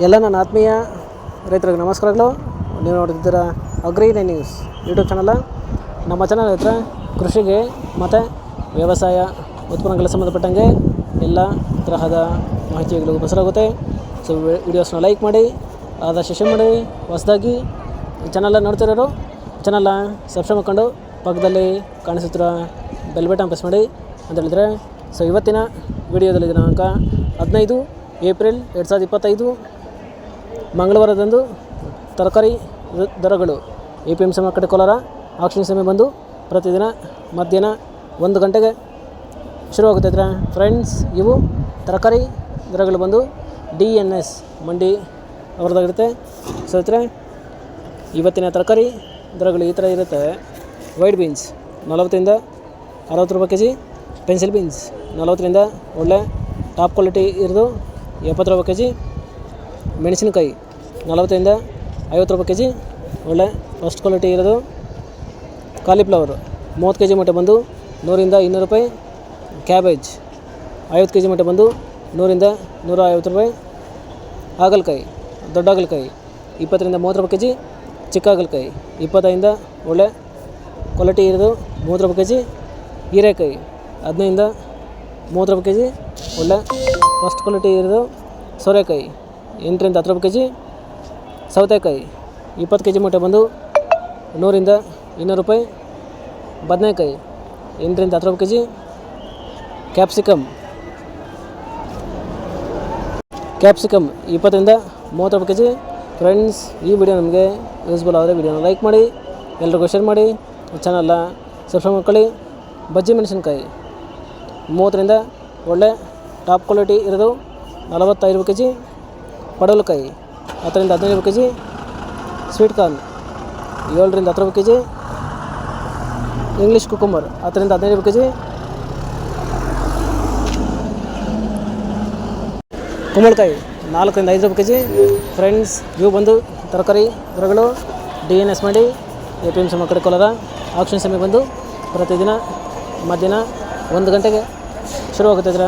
ಎಲ್ಲ ನನ್ನ ಆತ್ಮೀಯ ರೈತರಿಗೆ ನಮಸ್ಕಾರಗಳು. ನೀವು ನೋಡ್ತಿದ್ದೀರ ಅಗ್ರಿ ನ್ಯೂಸ್ ಯೂಟ್ಯೂಬ್ ಚಾನಲ. ನಮ್ಮ ಚಾನಲ್ ಹತ್ರ ಕೃಷಿಗೆ, ಮತ್ತು ವ್ಯವಸಾಯ ಉತ್ಪನ್ನಗಳ ಸಂಬಂಧಪಟ್ಟಂಗೆ ಎಲ್ಲ ತರಹದ ಮಾಹಿತಿಗಳು ಬಸರಾಗುತ್ತೆ. ಸೊ ವಿಡಿಯೋಸ್ನ ಲೈಕ್ ಮಾಡಿ ಆದಷ್ಟು ಶೇರ್ ಮಾಡಿ, ಹೊಸದಾಗಿ ಈ ಚಾನಲ್ನ ನೋಡ್ತಿರೋರು ಚಾನಲ್ನ ಸಬ್ಸ್ಕ್ರೈಬ್ ಮಾಡ್ಕೊಂಡು ಪಕ್ಕದಲ್ಲಿ ಕಾಣಿಸುತ್ತಿರೋ ಬೆಲ್ ಬಟನ್ ಪ್ರೆಸ್ ಮಾಡಿ ಅಂತ ಹೇಳಿದರೆ ಸೊ ಇವತ್ತಿನ ವಿಡಿಯೋದಲ್ಲಿ ದಿನಾಂಕ ಹದಿನೈದು ಏಪ್ರಿಲ್ ಎರಡು ಸಾವಿರದ ಇಪ್ಪತ್ತೈದು. ಮಂಗಳವಾರದಂದು ತರಕಾರಿ ದರಗಳು. A P M C market Kolar, auction ಸಮಯ ಬಂದು ಪ್ರತಿದಿನ ಮಧ್ಯಾಹ್ನ ಒಂದು ಗಂಟೆಗೆ ಶುರುವಾಗುತ್ತೆ ಹತ್ರ. ಫ್ರೆಂಡ್ಸ್, ಇವು ತರಕಾರಿ ದರಗಳು ಬಂದು ಡಿ ಎನ್ ಎಸ್ ಮಂಡಿ ಅವ್ರದ್ದಾಗಿರುತ್ತೆ ಸೊ ಹತ್ರ ಇವತ್ತಿನ ತರಕಾರಿ ದರಗಳು ಈ ಥರ ಇರುತ್ತೆ. ವೈಟ್ ಬೀನ್ಸ್ ನಲವತ್ತರಿಂದ ಅರವತ್ತು ರೂಪಾಯಿ ಕೆ ಜಿ ಪೆನ್ಸಿಲ್ ಬೀನ್ಸ್ ನಲವತ್ತರಿಂದ ಒಳ್ಳೆ ಟಾಪ್ ಕ್ವಾಲಿಟಿ ಇರೋದು ಎಪ್ಪತ್ತು ರೂಪಾಯಿ ಕೆ ಜಿ ಮೆಣಸಿನಕಾಯಿ ನಲವತ್ತರಿಂದ ಐವತ್ತು ರೂಪಾಯಿ ಕೆ ಜಿ ಒಳ್ಳೆ ಫಸ್ಟ್ ಕ್ವಾಲಿಟಿ ಇರೋದು. ಕಾಲಿಫ್ಲವರು ಮೂವತ್ತು ಕೆ ಜಿ ಮಟ್ಟ ಬಂದು ನೂರಿಂದ ಇನ್ನೂರು ರೂಪಾಯಿ. ಕ್ಯಾಬೇಜ್ ಐವತ್ತು ಕೆ ಜಿ ಮಟ್ಟ ಬಂದು ನೂರಿಂದ ನೂರ ಐವತ್ತು ರೂಪಾಯಿ. ಹಾಗಲಕಾಯಿ, ದೊಡ್ಡ ಹಾಗಲಕಾಯಿ ಇಪ್ಪತ್ತರಿಂದ ಮೂವತ್ತು ರೂಪಾಯಿ ಕೆ ಜಿ ಚಿಕ್ಕ ಹಾಗಲಕಾಯಿ ಇಪ್ಪತ್ತೈದಿಂದ ಒಳ್ಳೆ ಕ್ವಾಲಿಟಿ ಇರೋದು ಮೂವತ್ತು ರೂಪಾಯಿ ಕೆ ಜಿ ಹೀರೆಕಾಯಿ ಹದಿನೈದಿಂದ ಮೂವತ್ತು ರೂಪಾಯಿ ಕೆ ಜಿ ಒಳ್ಳೆ ಫಸ್ಟ್ ಕ್ವಾಲಿಟಿ ಇರೋದು ಸೋರೆಕಾಯಿ ಎಂಟರಿಂದ ಹತ್ತು ರೂಪಾಯಿ ಕೆ ಜಿ ಸೌತೆಕಾಯಿ ಇಪ್ಪತ್ತು ಕೆ ಜಿ ಮೂಟೆ ಬಂದು ನೂರಿಂದ ಇನ್ನೂರು ರೂಪಾಯಿ. ಬದನೆಕಾಯಿ ಎಂಟರಿಂದ ಹತ್ತು ರೂಪಾಯಿ ಕೆ ಜಿ ಕ್ಯಾಪ್ಸಿಕಮ್ ಕ್ಯಾಪ್ಸಿಕಮ್ ಇಪ್ಪತ್ತರಿಂದ ಮೂವತ್ತು ರೂಪಾಯಿ ಕೆ ಜಿ ಫ್ರೆಂಡ್ಸ್, ಈ ವಿಡಿಯೋ ನಮಗೆ ಯೂಸ್ಫುಲ್ ಆದರೆ ವಿಡಿಯೋನ ಲೈಕ್ ಮಾಡಿ, ಎಲ್ರಿಗೂ ಶೇರ್ ಮಾಡಿ, ಚಾನಲ್ನ ಸಬ್ಸ್ಕ್ರೈಬ್ ಮಾಡ್ಕೊಳ್ಳಿ. ಬಜ್ಜಿ ಮೆಣಸಿನ್ಕಾಯಿ ಮೂವತ್ತರಿಂದ ಒಳ್ಳೆ ಟಾಪ್ ಕ್ವಾಲಿಟಿ ಇರೋದು ನಲವತ್ತೈದು ರೂಪಾಯಿ ಕೆ ಜಿ ಪಡವಲಕಾಯಿ ಹತ್ತರಿಂದ ಹದಿನೈದು ಕೆ ಜಿ ಸ್ವೀಟ್ ಕಾರ್ನ್ ಏಳರಿಂದ ಹತ್ತು ರೂಪಾಯಿ ಕೆ ಜಿ ಇಂಗ್ಲೀಷ್ ಕುಕುಂಬರ್ ಹತ್ತರಿಂದ ಹದಿನೈದು ರೂಪಾಯಿ ಕೆ ಜಿ ಕುಂಬಳಕಾಯಿ, ನಾಲ್ಕರಿಂದ ಐದು ರೂಪಾಯಿ ಕೆ ಜಿ ಫ್ರೆಂಡ್ಸ್ ಇವು ಬಂದು ತರಕಾರಿ ದರಗಳು ಡಿ ಎನ್ ಎಸ್ ಮಾಡಿ ಎ ಪಿ ಎಂ ಸಿ ಮಕ್ಕಳ ಕೋಲಾರ ಆಕ್ಷನ್ ಸಮಯ ಬಂದು ಪ್ರತಿದಿನ ಮಧ್ಯಾಹ್ನ ಒಂದು ಗಂಟೆಗೆ ಶುರುವಾಗುತ್ತೆ ಇದ್ರ?